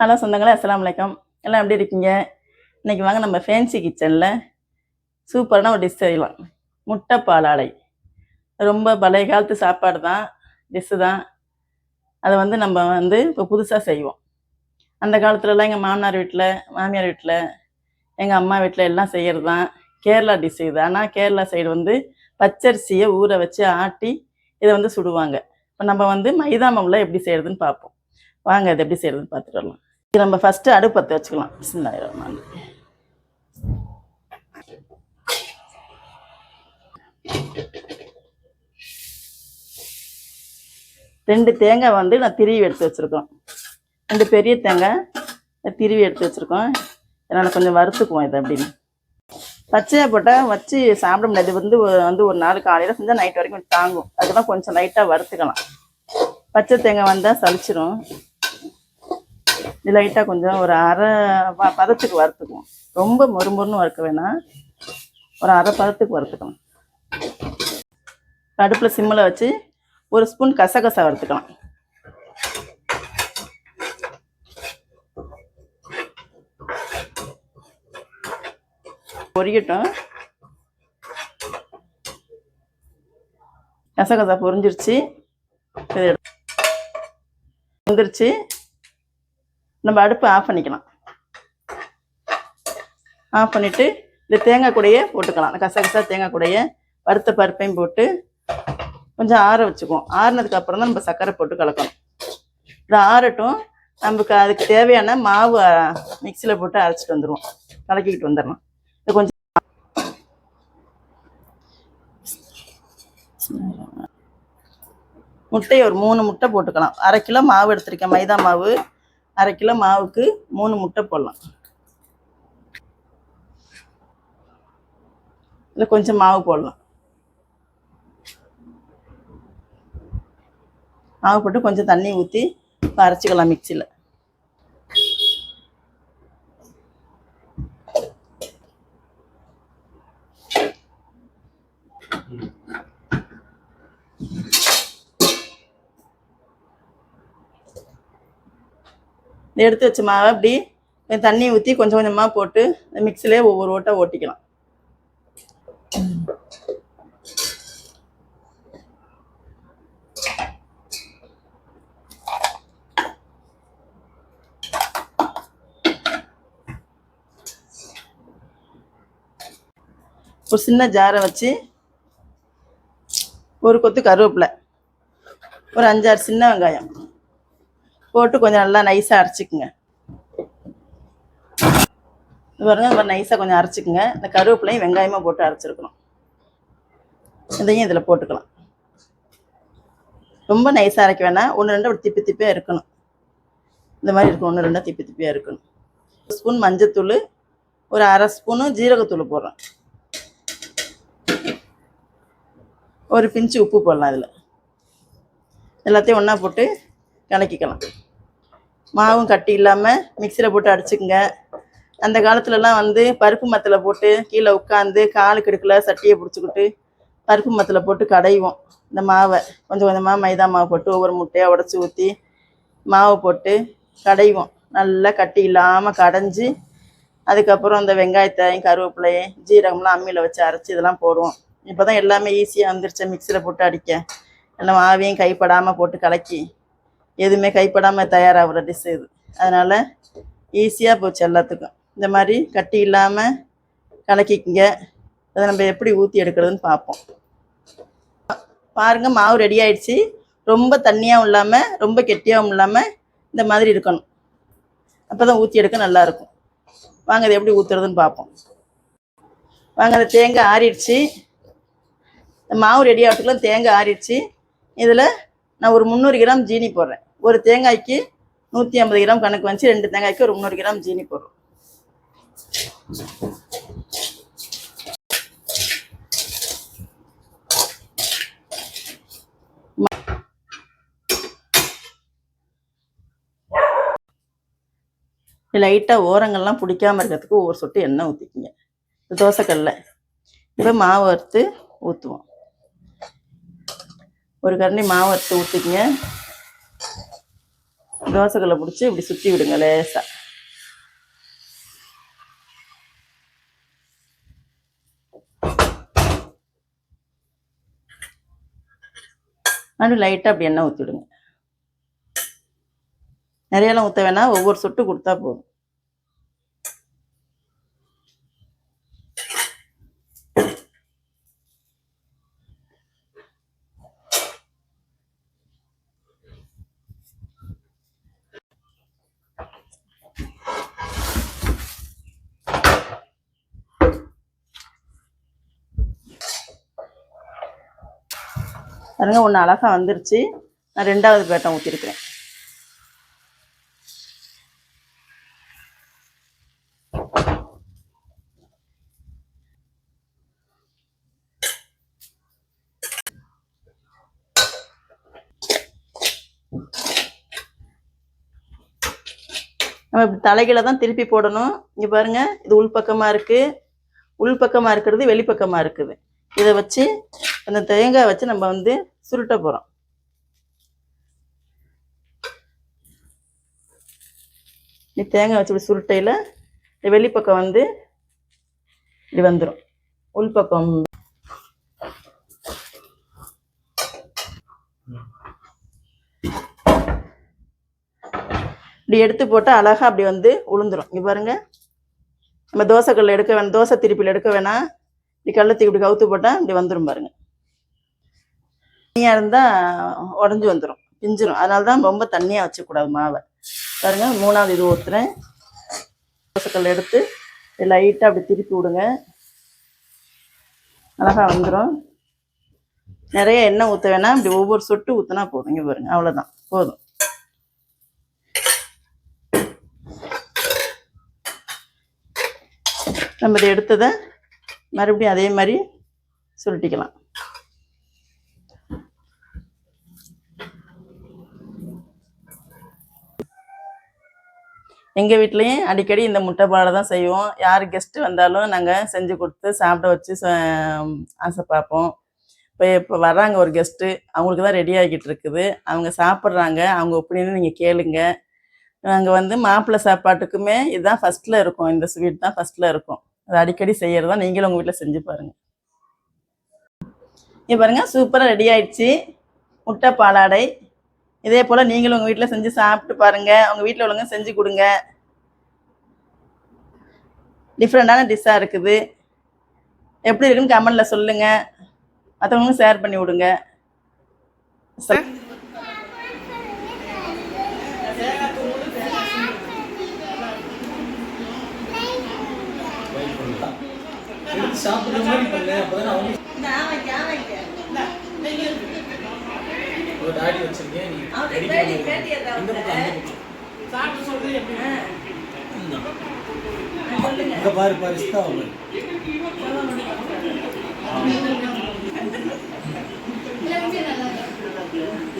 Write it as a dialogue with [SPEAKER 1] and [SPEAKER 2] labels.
[SPEAKER 1] Hello சொந்தங்களே அஸ்லாம் வலைக்கம் எல்லாம் எப்படி இருக்கீங்க? இன்னைக்கு வாங்க நம்ம ஃபேன்சி கிச்சனில் சூப்பரான ஒரு டிஷ் செய்யலாம். முட்டை பாலாடை ரொம்ப பழைய காலத்து சாப்பாடு தான் டிஷ்ஷு தான். அதை வந்து நம்ம வந்து இப்போ புதுசாக செய்வோம். அந்த காலத்துலலாம் எங்கள் மாமனார் வீட்டில் மாமியார் வீட்டில் எங்கள் அம்மா வீட்டில் எல்லாம் செய்கிறது தான் கேரளா டிஷ் இது. ஆனால் கேரளா சைடு வந்து பச்சரிசியை ஊற வச்சு ஆட்டி இதை வந்து சுடுவாங்க. இப்போ நம்ம வந்து மைதா மாவில் எப்படி செய்கிறதுன்னு பார்ப்போம். வாங்க இது எப்படி செய்கிறதுன்னு பார்த்துட்டு வரலாம். நம்ம ஃபஸ்ட்டு அடுப்பு பற்ற வச்சுக்கலாம். சின்ன ரஹீம். ரெண்டு தேங்காய் வந்து நான் திருவி எடுத்து வச்சுருக்கோம். ரெண்டு பெரிய தேங்காய் திருவி எடுத்து வச்சுருக்கோம். என்னால் கொஞ்சம் வறுத்துக்குவோம் இதை அப்படின்னு. பச்சையாக போட்டால் வச்சு சாப்பிட முடியாது. இது வந்து ஒரு- வந்து ஒரு நாள் காலையில் செஞ்சால் நைட் வரைக்கும் தாங்கும். அதுதான் கொஞ்சம் லைட்டாக வறுத்துக்கலாம். பச்சை தேங்காய் வந்தால் சளிச்சிரும். லைட்டாக கொஞ்சம் ஒரு அரை ப- பதத்துக்கு வறுத்துக்குவோம். ரொம்ப மொறு மொறுன்னு வறுக்க வேணாம். ஒரு அரை பதத்துக்கு வறுத்துக்கலாம் அடுப்பில் சிம்மில் வச்சு ஒரு ஸ்பூன் கசகசா வறுத்துக்கலாம். பொரியட்டும். கசகசா பொரிஞ்சிருச்சு. வந்துருச்சு. நம்ம அடுப்பை ஆஃப் பண்ணிக்கலாம். ஆஃப் பண்ணிவிட்டு இந்த தேங்காய் கூடையே போட்டுக்கலாம். கசகசா தேங்காய் கூடையே வறுத்த பருப்பையும் போட்டு கொஞ்சம் ஆற வச்சுக்குவோம். ஆறுனதுக்கு அப்புறம் தான் நம்ம சர்க்கரை போட்டு கலக்கணும். இது ஆறட்டும். நமக்கு அதுக்கு தேவையான மாவு மிக்சியில் போட்டு அரைச்சிட்டு வந்துடுவோம் கலக்கிக்கிட்டு வந்துடலாம் இது கொஞ்சம் முட்டையை ஒரு மூணு முட்டை போட்டுக்கலாம். அரை கிலோ மாவு எடுத்திருக்கேன். மைதா மாவு. அரை கிலோ மாவுக்கு மூணு முட்டை போடலாம். இல்லை கொஞ்சம் மாவு போடலாம். மாவு போட்டு கொஞ்சம் தண்ணி ஊற்றி அரைச்சிக்கலாம் மிக்சியில். இந்த எடுத்து வச்ச மாவை அப்படி தண்ணி ஊற்றி கொஞ்சம் கொஞ்சமாக போட்டு மிக்சிலே ஒவ்வொரு ஓட்டை ஓட்டிக்கலாம். ஒரு சின்ன ஜாரை வச்சு ஒரு கொத்து கருவேப்பிலை ஒரு அஞ்சாறு சின்ன வெங்காயம். போட்டு கொஞ்சம் நல்லா நைஸாக அரைச்சிக்குங்க. இது பாருங்க இந்த நைஸாக கொஞ்சம் அரைச்சிக்குங்க. இந்த கருவேப்பிலையும் வெங்காயமாக போட்டு அரைச்சிருக்கணும். இதையும் இதில் போட்டுக்கலாம். ரொம்ப நைஸாக அரைக்க வேணாம். ஒன்று ரெண்டு ஒரு திப்பி திப்பியாக இருக்கணும். இந்த மாதிரி இருக்கும். ஒன்று ரெண்டாக திப்பி திப்பியாக இருக்கணும். ஒரு ஸ்பூன் மஞ்சத்தூள் ஒரு அரை ஸ்பூனு ஜீரகத்தூள் போடுறேன். ஒரு பிஞ்சு உப்பு போடலாம் இதில். எல்லாத்தையும் ஒன்றா போட்டு கலக்கிக்கலாம். மாவும் கட்டி இல்லாமல் மிக்சியில் போட்டு அடிச்சுக்குங்க. அந்த காலத்துலலாம் வந்து பருப்பு மத்தில் போட்டு கீழே உட்காந்து காலு கெடுக்கல சட்டியை பிடிச்சிக்கிட்டு பருப்பு மத்தில் போட்டு கடைவோம். இந்த மாவை கொஞ்சம் கொஞ்சமாக மைதா மாவு போட்டு ஒவ்வொரு முட்டையாக உடச்சி ஊற்றி மாவு போட்டு கடைவோம். நல்லா கட்டி இல்லாமல் கடைஞ்சி அதுக்கப்புறம் இந்த வெங்காயத்தையும் கருவேப்பிலையும் ஜீரகம்லாம் அம்மியில் வச்சு அரைச்சி இதெல்லாம் போடுவோம். இப்போ தான் எல்லாமே ஈஸியாக வந்துருச்சு. மிக்சியில் போட்டு அடிக்க. எல்லாம் மாவையும் கைப்படாமல் போட்டு கலக்கி எதுவுமே கைப்படாமல் தயாராகிற டிஷ் இது. அதனால் ஈஸியாக போச்சு எல்லாத்துக்கும். இந்த மாதிரி கட்டி இல்லாமல் கலக்கிக்கங்க. அதை நம்ம எப்படி ஊற்றி எடுக்கிறதுன்னு பார்ப்போம். பாருங்கள் மாவு ரெடி ஆயிடுச்சு. ரொம்ப தண்ணியாகவும் இல்லாமல் ரொம்ப கெட்டியாகவும் இல்லாமல் இந்த மாதிரி இருக்கணும். அப்போ தான் ஊற்றி எடுக்க நல்லாயிருக்கும் வாங்க அதை எப்படி ஊற்றுறதுன்னு பார்ப்போம். வாங்க அந்த தேங்காய் ஆறிடுச்சு. மாவு ரெடி ஆகிறதுக்குள்ள தேங்காய் ஆறிடுச்சு. இதில் நான் ஒரு முந்நூறு கிராம் ஜீனி போடுறேன். ஒரு தேங்காய்க்கு நூற்றி ஐம்பது கிராம் கணக்கு வந்துச்சு. ரெண்டு தேங்காய்க்கு ஒரு முந்நூறு கிராம் ஜீனி போடுறோம். லைட்டாக ஓரங்கள்லாம் பிடிக்காம இருக்கிறதுக்கு ஒவ்வொரு சொட்டு எண்ணெய் ஊற்றிக்கிங்க தோசைக்கல்ல. இப்போ மாவு வறுத்து ஊற்றுவோம் ஒரு கரண்டி மாவு எடுத்து ஊற்றிக்கிங்க தோசைக்கல்லை பிடிச்சி இப்படி சுற்றி விடுங்க லேசாக நடு லைட்டாக அப்படி எண்ணெய் ஊற்றிவிடுங்க நிறையெல்லாம் ஊற்ற வேணாம். ஒவ்வொரு சொட்டு கொடுத்தா போதும். பாருங்க ஒன்று அழகாக வந்துருச்சு. நான் ரெண்டாவது பேட்டம் ஊற்றிருக்கிறேன் நம்ம இப்படி தலைகீழ தான் திருப்பி போடணும். இங்கே பாருங்க இது உள்பக்கமாக இருக்குது உள்பக்கமாக இருக்கிறது வெளிப்பக்கமாக இருக்குது. இதை வச்சு அந்த தேங்காய் வச்சு நம்ம வந்து சுருட்ட போகிறோம் நீ தேங்காய் வச்சு இப்படி சுருட்டையில் இந்த வெளிப்பக்கம் வந்து இப்படி வந்துடும் உள்பக்கம். இப்படி எடுத்து போட்டால் அழகாக அப்படி வந்து உளுந்துடும் இங்கே பாருங்கள் நம்ம தோசைக்கல்ல எடுக்க வேணாம் தோசை திருப்பியில் எடுக்க வேணாம். இப்படி கள்ளத்துக்கு இப்படி கவுத்து போட்டால் இப்படி வந்துடும் பாருங்க. தண்ணியாக இருந்தால் உடஞ்சி வந்துடும் பிஞ்சிரும். அதனால தான் ரொம்ப தண்ணியாக வச்சக்கூடாது மாவை. பாருங்க மூணாவது இது ஊற்றுறேன் தோசைக்கல் எடுத்து லைட்டாக அப்படி திருப்பி விடுங்க. அழகா வந்துடும் நிறைய எண்ணெய் ஊற்ற வேணாம். இப்படி ஒவ்வொரு சொட்டு ஊற்றினா போதும். இங்கே பாருங்க அவ்வளோதான் போதும். நம்ம இதை எடுத்ததை மறுபடியும் அதே மாதிரி சுருட்டிக்கலாம். எங்கள் வீட்லேயும் அடிக்கடி இந்த முட்டை பாலை தான் செய்வோம். யார் கெஸ்ட்டு வந்தாலும் நாங்கள் செஞ்சு கொடுத்து சாப்பிட வச்சு ச- ஆசை பார்ப்போம். இப்போ இப்போ வர்றாங்க ஒரு கெஸ்ட்டு அவங்களுக்கு தான் ரெடி ஆகிட்டு இருக்குது. அவங்க சாப்பிட்றாங்க. அவங்க ஒப்பீனியன் நீங்கள் கேளுங்க. நாங்கள் வந்து மாப்பிள்ளை சாப்பாட்டுக்குமே இதுதான் ஃபஸ்ட்டில் இருக்கும். இந்த ஸ்வீட் தான் ஃபஸ்ட்டில் இருக்கும். அது அடிக்கடி செய்யறதா நீங்களும் உங்கள் வீட்டில் செஞ்சு பாருங்கள் இங்கே பாருங்கள் சூப்பராக ரெடி ஆயிடுச்சு. முட்டை பாலாடை. இதே போல் நீங்களும் உங்கள் வீட்டில் செஞ்சு சாப்பிட்டு பாருங்கள் உங்கள் வீட்டில் உள்ளவங்க செஞ்சு கொடுங்க. டிஃப்ரெண்ட்டான டிஷ்ஷாக இருக்குது. எப்படி இருக்குன்னு கமெண்டில் சொல்லுங்கள் மற்றவங்களும் ஷேர் பண்ணி விடுங்க. ச-
[SPEAKER 2] எடுத்து சாப்பிடுற மாதிரி பண்ணு. அப்பதான் அவங்க ஒரு டாடி வச்சிருக்கேன். நீ ரெடி பண்ணி இந்த பக்கம் அந்த பக்கம். இங்க பாரு பாரு இஸ்தா அவங்க
[SPEAKER 1] நல்லா இருக்கு.